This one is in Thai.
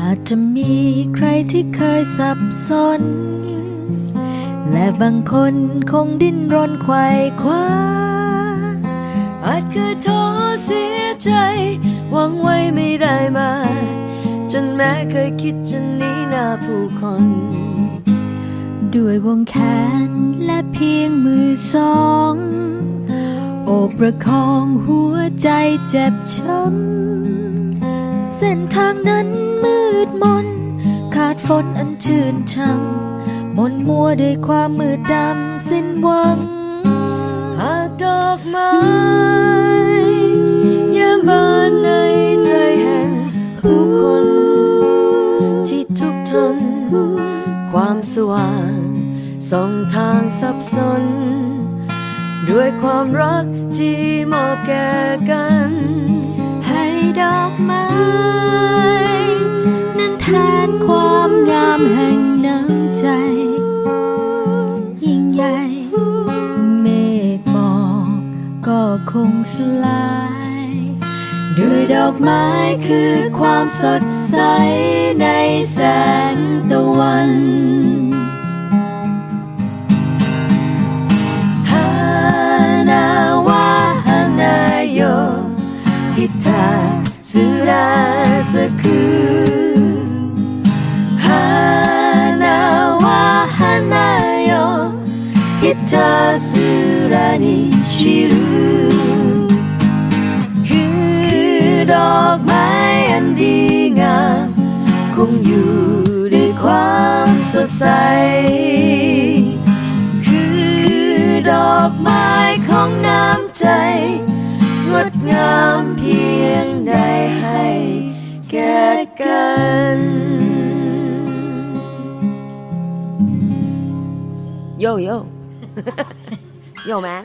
อาจจะมีใครที่เคยสับสน และบางคนคงดิ้นรนไขว่คว้า อาจเคยท้อเสียใจ หวังไว้ไม่ได้มา จนแม้เคยคิดจะหนีหน้าผู้คน ด้วยวงแขนและเพียงมือสอง โอบประคองหัวใจเจ็บช้ำ เส้นทางนั้นมืดมน ขาดฝนอันชื่นช่ำ มนมัวด้วยความมืดดำสิ้นหวัง หากดอกไม้ยามบานในใจแห่งผู้คน ที่ทุกทน ความสว่างส่องทางสับสน ด้วยความรักที่มอบแก่กัน ให้ดอกไม้ นั้นแทนความงามแห่ง คงสลาย ด้วยดอกไม้คือความสดใสในแสงตะวันฮานาวาฮานายโยฮิตาสุราสกุฮานาวาฮานา คงอยู่ด้วยความสดใส คือดอกไม้ของน้ำใจ งดงามเพียงใดให้แก่กัน Yo, yo. yo, man.